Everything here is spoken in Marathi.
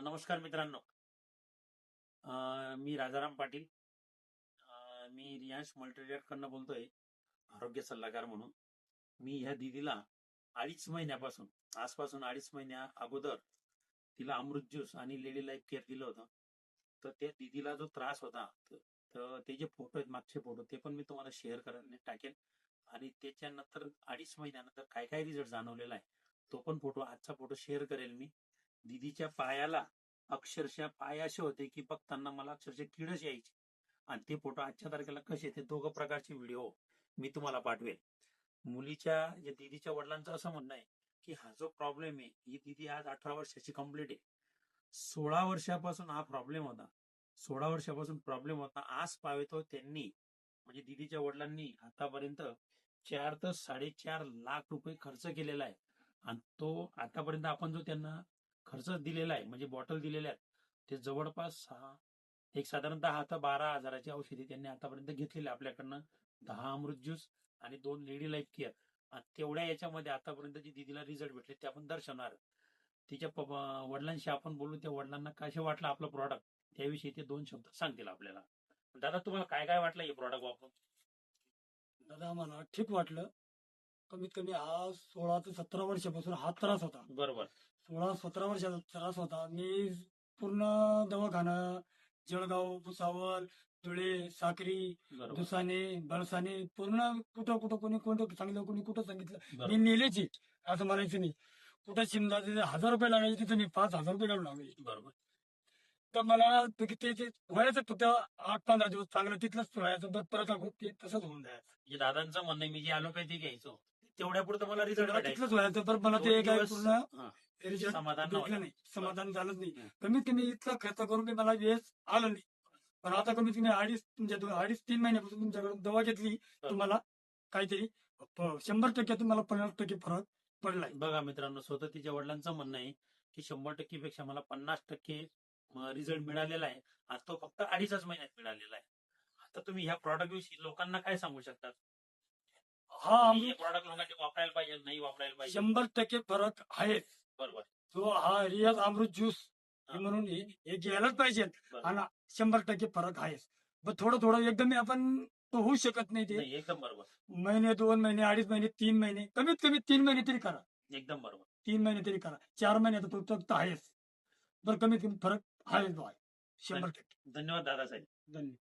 नमस्कार मित्रांनो. मी राजाराम पाटील. मी रियांश कडनं बोलतोय आरोग्य सल्लागार म्हणून. मी ह्या दिदीला अडीच महिन्यापासून आजपासून अडीच महिन्या अगोदर तिला अमृत ज्यूस आणि लेडी लाईफ केअर दिलं होतं. तर त्या दिदीला जो त्रास होता तर ते जे फोटो आहेत मागचे फोटो ते पण मी तुम्हाला शेअर करायला टाकेल आणि त्याच्यानंतर अडीच महिन्यानंतर काय काय रिझल्ट जाणवलेला आहे तो पण फोटो आजचा फोटो शेअर करेल मी. दिदीच्या पायाला अक्षरशः पाय असे होते की बघताना मला अक्षरशः किडच यायची. आणि ते फोटो आजच्या तारखेला कसे ते दोघं प्रकारचे व्हिडिओ मी तुम्हाला पाठवेल. मुलीच्या या दिदीच्या वडिलांचं असं म्हणणं आहे की हा जो प्रॉब्लेम आहे ही दिदी आज अठरा वर्षाची कंप्लीट आहे. सोळा वर्षापासून हा प्रॉब्लेम होता. सोळा वर्षापासून प्रॉब्लेम होता. आज पावेतो त्यांनी म्हणजे दिदीच्या वडिलांनी आतापर्यंत चार तर साडेचार लाख रुपये खर्च केलेला आहे. आणि तो आतापर्यंत आपण जो त्यांना खर्च दिलेला आहे म्हणजे बॉटल दिलेल्या आहेत. ते जवळपास सहा एक साधारणतः दहा ते बारा हजाराची औषधी त्यांनी आतापर्यंत घेतलेली आपल्याकडनं दहा अमृत ज्यूस आणि दोन लेडी लाईफ केअर आणि तेवढ्या याच्यामध्ये आतापर्यंत जी दिदीला रिझल्ट भेटले ते आपण दर्शवणार. तिच्या वडिलांशी आपण बोलू त्या वडिलांना कसे वाटलं आपलं प्रॉडक्ट त्याविषयी ते दोन शब्द सांगतील आपल्याला. दादा तुम्हाला काय काय वाटलं हे प्रॉडक्ट वापरून? दादा आम्हाला ठीक वाटलं. कमीत कमी हा सोळा ते सतरा वर्षापासून हा त्रास होता. बरोबर. सोळा सतरा वर्षाचा त्रास होता. मी पूर्ण दवाखाना जळगाव भुसावळ धुळे साक्री बरोबर. दुसाने बळसाने पूर्ण कुठं कुठं कोणी कोणतं सांगितलं कोणी कुठं सांगितलं. मी बरोबर नेलेची असं म्हणायचं नाही. कुठं शिमला तिथे हजार रुपये लागायचे तिथे मी पाच हजार रुपये लावून लागायचे बरोबर. तर मला ते ते- ते व्हायचं फक्त आठ पंधरा दिवस चांगलं तिथलंच व्हायचं तर परत अगो ते तसंच होऊन जायचं. जे दादांचं म्हणणं आहे, मी जे ॲलोपॅथी घ्यायचो तेवढ्या पुरतं मला रिझल्ट मला भेटायचा. तिथलंच व्हायचं तर मला ते दोन काय दिवस- पूर्ण हा, रिझल्ट समाधान भेटलं नव्हतं. नाही. समाधान झालंच नाही. कमीत कमी इतका खर्च करून बी मला वेळेस आलं नाही. पण आता कमीत कमी अडीच तुमच्या दो- अडीच तीन महिन्यापासून तुमच्याकडून दवा घेतली. तुम्हाला काहीतरी शंभर टक्के तुम्हाला पन्नास टक्के फरक पडलाय. बघा मित्रांनो स्वतः तिच्या वडिलांचं म्हणणं आहे की शंभर टक्के पेक्षा मला पन्नास टक्के रिझल्ट मिळालेला आहे. आणि तो फक्त अडीचच महिन्यात मिळालेला आहे. आता तुम्ही ह्या प्रॉडक्ट विषयी लोकांना काय सांगू शकतात? हा प्रॉडक्ट लोकांनी वापरायला पाहिजे नाही वापरायला पाहिजे. शंभर टक्के फरक आहे बरोबर. जो हा रियाज अमृत ज्यूस हा. म्हणून हे हे घ्यायलाच पाहिजे बरोबर. आणि शंभर टक्के फरक आहे पण थोडं थोडं एकदम आपण तो होऊ शकत नाही ते. नाही एकदम बरोबर. महिने दोन महिने अडीच महिने तीन महिने कमीत कमी तीन महिने तरी करा. एकदम बरोबर. तीन महिने तरी करा. चार महिन्यात तो तर आहेच. बरं कमीत कमी फरक आहेच बा शंभर टक्के. धन्यवाद दादासाहेब धन्यवाद